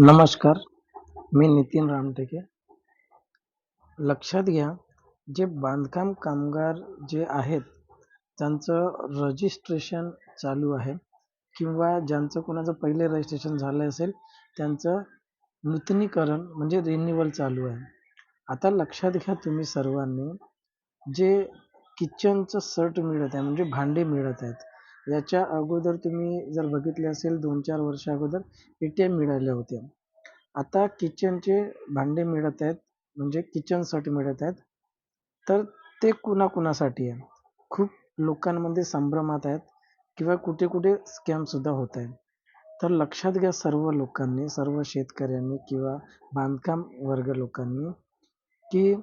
नमस्कार मी नितीन रामटेके. लक्षात घ्या जे बांधकाम कामगार जे आहेत त्यांचं रजिस्ट्रेशन चालू आहे किंवा ज्यांचं कोणाचं पहिले रजिस्ट्रेशन झालं असेल त्यांचं नूतनीकरण म्हणजे रिन्युअल चालू आहे. आता लक्षात घ्या तुम्ही सर्वांनी जे किचनचं सर्ट मिळत आहे म्हणजे भांडे मिळत आहेत याच्या अगोदर तुम्ही जर बघितले असेल दोन चार वर्षा अगोदर ए टी एम मिळाल्या होत्या. आता किचनचे भांडे मिळत आहेत म्हणजे किचनसाठी मिळत आहेत. तर ते कुणाकुणासाठी आहे? खूप लोकांमध्ये संभ्रमात आहेत किंवा कुठे कुठे स्कॅमसुद्धा होत आहेत. तर लक्षात घ्या सर्व लोकांनी सर्व शेतकऱ्यांनी किंवा बांधकाम वर्ग लोकांनी की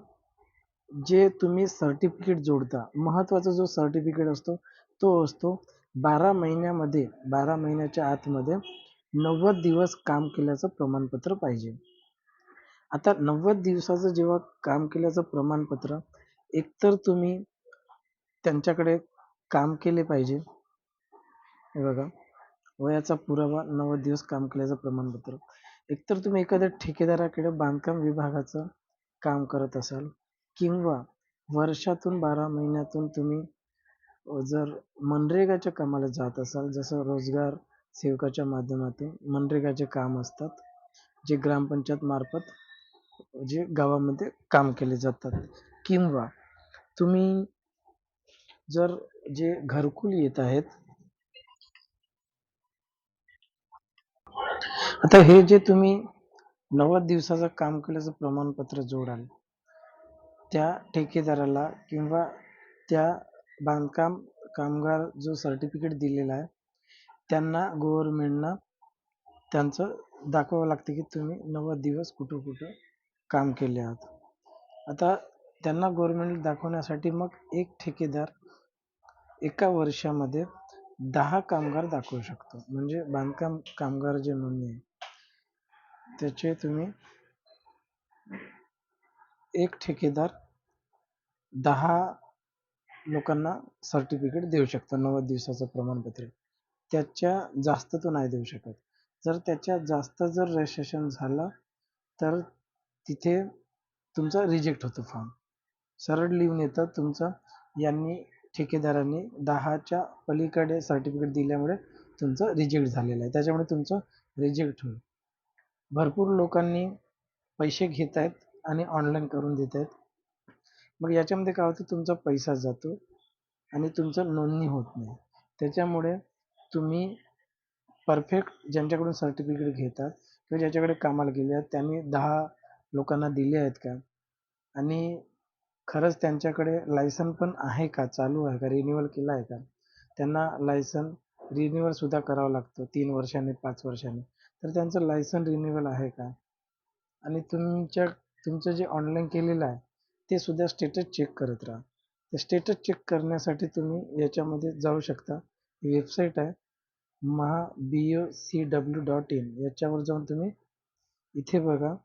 जे तुम्ही सर्टिफिकेट जोडता महत्त्वाचा जो सर्टिफिकेट असतो तो असतो बारा महिन्यामध्ये बारा महिन्याच्या आतमध्ये नव्वद दिवस काम केल्याचं प्रमाणपत्र पाहिजे. आता नव्वद दिवसाचं जेव्हा काम केल्याचं प्रमाणपत्र एकतर तुम्ही त्यांच्याकडे काम केले पाहिजे. हे बघा वयाचा पुरावा नव्वद दिवस काम केल्याचं प्रमाणपत्र. एकतर तुम्ही एखाद्या ठेकेदाराकडे बांधकाम विभागाचं काम करत असाल किंवा वर्षातून बारा महिन्यातून तुम्ही जर मनरेगाच्या कामाला जात असाल जसं रोजगार सेवकाच्या माध्यमातून मनरेगाचे काम असतात जे ग्रामपंचायतमार्फत जे गावामध्ये काम केले जातात. किंवा तुम्ही जर जे घरकुल येत आहेत आता हे जे तुम्ही नव्वद दिवसाचं काम केल्याचं प्रमाणपत्र जोडाल त्या ठेकेदाराला किंवा त्या बांधकाम कामगार जो सर्टिफिकेट दिलेला आहे त्यांना गव्हर्मेंटनं त्यांचं दाखवावं लागतं की तुम्ही नव्वद दिवस कुठं कुठं काम केले आहात. आता त्यांना गव्हर्मेंट दाखवण्यासाठी मग एक ठेकेदार एका वर्षामध्ये दहा कामगार दाखवू शकतो. म्हणजे बांधकाम कामगार जे नोंदणी आहे त्याचे तुम्ही एक ठेकेदार दहा लोकांना सर्टिफिकेट देऊ शकतो नव्वद दिवसाचं प्रमाणपत्र. त्याच्या जास्त तो नाही देऊ शकत. जर त्याच्या जास्त जर रजिस्ट्रेशन झालं तर तिथे तुमचा रिजेक्ट होतो फॉर्म सरळ लिहून येतं तुमचं यांनी ठेकेदारांनी दहाच्या पलीकडे सर्टिफिकेट दिल्यामुळे तुमचं रिजेक्ट झालेलं आहे. त्याच्यामुळे तुमचं रिजेक्ट होईल. भरपूर लोकांनी पैसे घेत आहेत आणि ऑनलाईन करून देत आहेत मग याच्यामध्ये काय होतं? तुमचा पैसा जातो आणि तुमचं नोंदणी होत नाही. त्याच्यामुळे तुम्ही परफेक्ट ज्यांच्याकडून सर्टिफिकेट घेतात किंवा ज्याच्याकडे कामाला गेले आहेत त्यांनी दहा लोकांना दिले आहेत का? आणि खरंच त्यांच्याकडे लायसन पण आहे का? चालू आहे का? रिन्युअल केला आहे का? त्यांना लायसन रिन्युअलसुद्धा करावं लागतं तीन वर्षांनी पाच वर्षांनी. तर त्यांचं लायसन रिन्युअल आहे का? आणि तुमच्या तुमचं जे ऑनलाईन केलेलं आहे ते सुद्धा स्टेटस चेक करत राहा. ते स्टेटस चेक करण्यासाठी तुम्ही याच्यामध्ये जाऊ शकता. वेबसाईट आहे Maha B O C W dot in याच्यावर जाऊन तुम्ही इथे बघा.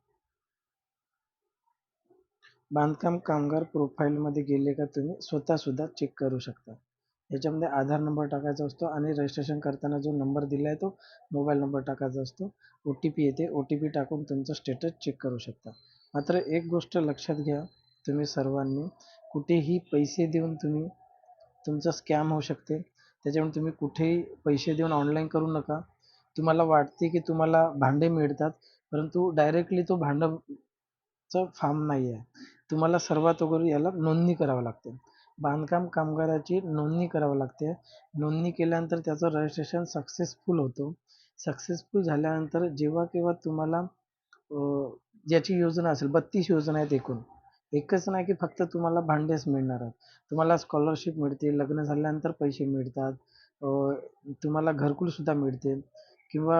बांधकाम कामगार प्रोफाईलमध्ये गेले का तुम्ही स्वतःसुद्धा चेक करू शकता. याच्यामध्ये आधार नंबर टाकायचा असतो आणि रजिस्ट्रेशन करताना जो नंबर दिला आहे तो मोबाईल नंबर टाकायचा असतो. ओ टी पी येते. ओ टी पी टाकून तुमचं स्टेटस चेक करू शकता. मात्र एक गोष्ट लक्षात घ्या. तुम्ही सर्वांनी. कुठेही पैसे देऊन तुम्ही तुमचा स्कॅम होऊ शकते. त्याच्यामुळे तुम्ही कुठेही पैसे देऊन ऑनलाईन करू नका. तुम्हाला वाटते की तुम्हाला भांडे मिळतात परंतु डायरेक्टली तो भांडंचं फार्म नाही आहे तुम्हाला सर्वात अगोदर याला नोंदणी करावं लागते. बांधकाम कामगाराची नोंदणी करावं लागते. नोंदणी केल्यानंतर त्याचं रजिस्ट्रेशन सक्सेसफुल होतो. सक्सेसफुल झाल्यानंतर जेव्हा केव्हा तुम्हाला ज्याची योजना असेल बत्तीस योजना आहेत एकूण एकच नाही की फक्त तुम्हाला भांडेच मिळणार आहेत. तुम्हाला स्कॉलरशिप मिळते लग्न झाल्यानंतर पैसे मिळतात तुम्हाला घरकुलसुद्धा मिळते किंवा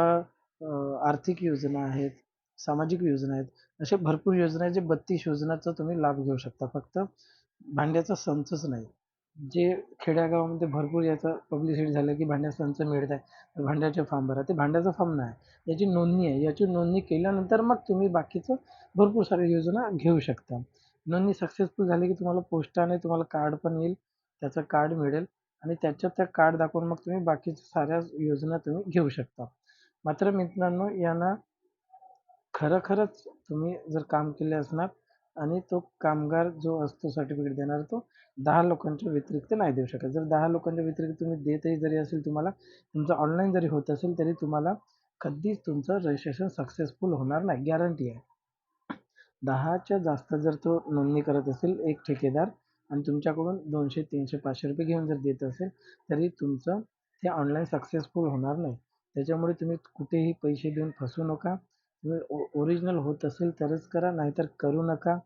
आर्थिक योजना आहेत सामाजिक योजना आहेत असे भरपूर योजना आहेत जे बत्तीस योजनाचा तुम्ही लाभ घेऊ शकता. फक्त भांड्याचा संचच नाही. जे खेड्यागावामध्ये भरपूर याचा पब्लिसिटी झालं की भांड्याचा संच मिळत आहे तर भांड्याचे फॉर्म भरा. ते भांड्याचा फॉर्म नाही. याची नोंदणी आहे. याची नोंदणी केल्यानंतर मग तुम्ही बाकीचं भरपूर साऱ्या योजना घेऊ शकता. नोंदणी सक्सेसफुल झाली की तुम्हाला पोस्टाने तुम्हाला कार्ड पण येईल. त्याचं कार्ड मिळेल आणि त्याच्यात त्या कार्ड दाखवून मग तुम्ही बाकीच्या साऱ्या योजना तुम्ही घेऊ शकता. मात्र मित्रांनो यांना खरोखरच तुम्ही जर काम केले असणार आणि तो कामगार जो असतो सर्टिफिकेट देणार तो दहा लोकांच्या व्यतिरिक्त नाही देऊ शकत. जर दहा लोकांच्या व्यतिरिक्त तुम्ही देतही जरी असेल तुम्हाला तुमचं ऑनलाईन जरी होत असेल तरी तुम्हाला कधीच तुमचं रजिस्ट्रेशन सक्सेसफुल होणार नाही. गॅरंटी आहे. दहाच्या जास्त जर तो नोंदणी करत असेल एक ठेकेदार आणि तुमच्याकडून दोनशे तीनशे पाचशे रुपये घेऊन जर देत असेल तरी तुमचं ते ऑनलाईन सक्सेसफुल होणार नाही. त्याच्यामुळे तुम्ही कुठेही पैसे देऊन फसू नका. तुम्ही ओ ओरिजिनल होत असेल तरच करा नाहीतर करू नका.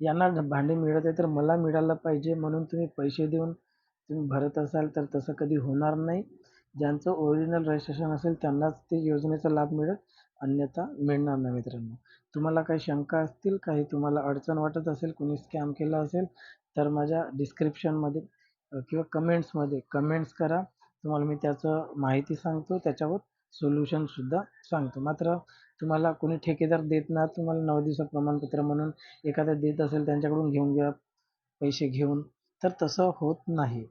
यांना भांडे मिळत आहे तर मला मिळालं पाहिजे म्हणून तुम्ही पैसे देऊन तुम्ही भरत असाल तर तसं कधी होणार नाही. ज्यांचं ओरिजिनल रजिस्ट्रेशन असेल त्यांनाच ते योजनेचा लाभ मिळेल. अन्यथा मिळणार नाही मित्रांनो. तुम्हाला काही शंका असतील काही तुम्हाला अडचण वाटत असेल कुणी स्कॅम केला असेल तर माझ्या डिस्क्रिप्शनमध्ये किंवा कमेंट्समध्ये कमेंट्स करा. तुम्हाला मी त्याचं माहिती सांगतो त्याच्यावर सोल्युशनसुद्धा सांगतो. मात्र तुम्हाला कोणी ठेकेदार देत ना तुम्हाला नऊ दिवसात प्रमाणपत्र म्हणून एखादा देत असेल त्यांच्याकडून घेऊन घ्या पैसे घेऊन. तर तसं होत नाही.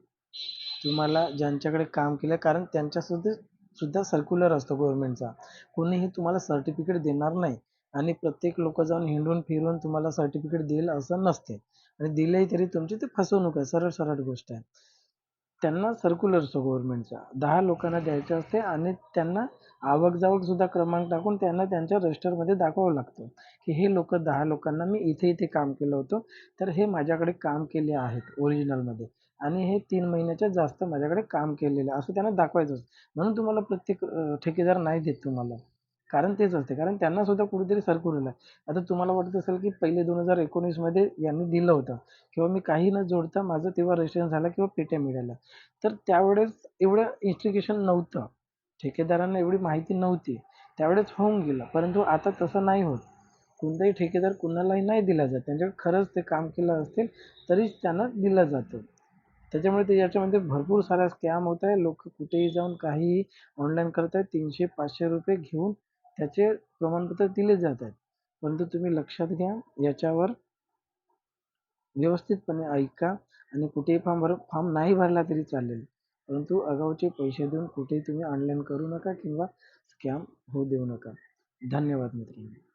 तुम्हाला ज्यांच्याकडे काम केलं कारण त्यांच्यासुद्धा सुद्धा सर्क्युलर असतो गव्हर्नमेंटचा कोणीही तुम्हाला सर्टिफिकेट देणार नाही आणि प्रत्येक लोक जाऊन हिंडून फिरून तुम्हाला सर्टिफिकेट देईल असं नसते. आणि दिलंही तरी तुमची ते फसवणूक आहे सरळ सरळ गोष्ट आहे. त्यांना सर्क्युलर असतो गव्हर्नमेंटचा दहा लोकांना द्यायचं असते आणि त्यांना आवक जावक सुद्धा क्रमांक टाकून त्यांना त्यांच्या रजिस्टरमध्ये दाखवावं लागतं. की हे लोक दहा लोकांना मी इथे इथे काम केलं होतं. तर हे माझ्याकडे काम केले आहेत ओरिजिनलमध्ये आणि हे तीन महिन्याच्या जास्त माझ्याकडे काम केलेलं असं त्यांना दाखवायचं असतं म्हणून तुम्हाला प्रत्येक ठेकेदार नाही देत तुम्हाला. कारण तेच असते कारण त्यांना सुद्धा कुठेतरी सर्क्युलर आहे. आता तुम्हाला वाटत असेल की पहिले दोन हजार एकोणीसमध्ये यांनी दिलं होतं किंवा मी काही न जोडता माझं तेव्हा रजिस्ट्रेशन झालं किंवा पेट्या मिळाल्या. तर त्यावेळेस एवढं इन्स्टिगेशन नव्हतं. ठेकेदारांना एवढी माहिती नव्हती. त्यावेळेस होऊन गेलं परंतु आता तसं नाही होत. कोणताही ठेकेदार कुणालाही नाही दिला जात. त्यांच्याकडे खरंच ते काम केलं असेल तरीच त्यांना दिलं जातं. त्याच्यामुळे ते याच्यामध्ये भरपूर साऱ्या स्कॅम होत आहे लोक कुठेही जाऊन काहीही ऑनलाईन करत आहेत. तीनशे पाचशे रुपये घेऊन त्याचे प्रमाणपत्र दिले जात आहेत. परंतु तुम्ही लक्षात घ्या याच्यावर व्यवस्थितपणे ऐका आणि कुठेही फॉर्म भर फॉर्म नाही भरला तरी चालेल. परंतु अगाऊचे पैसे देऊन कुठेही तुम्ही ऑनलाईन करू नका किंवा स्कॅम होऊ देऊ नका. धन्यवाद मित्रांनो.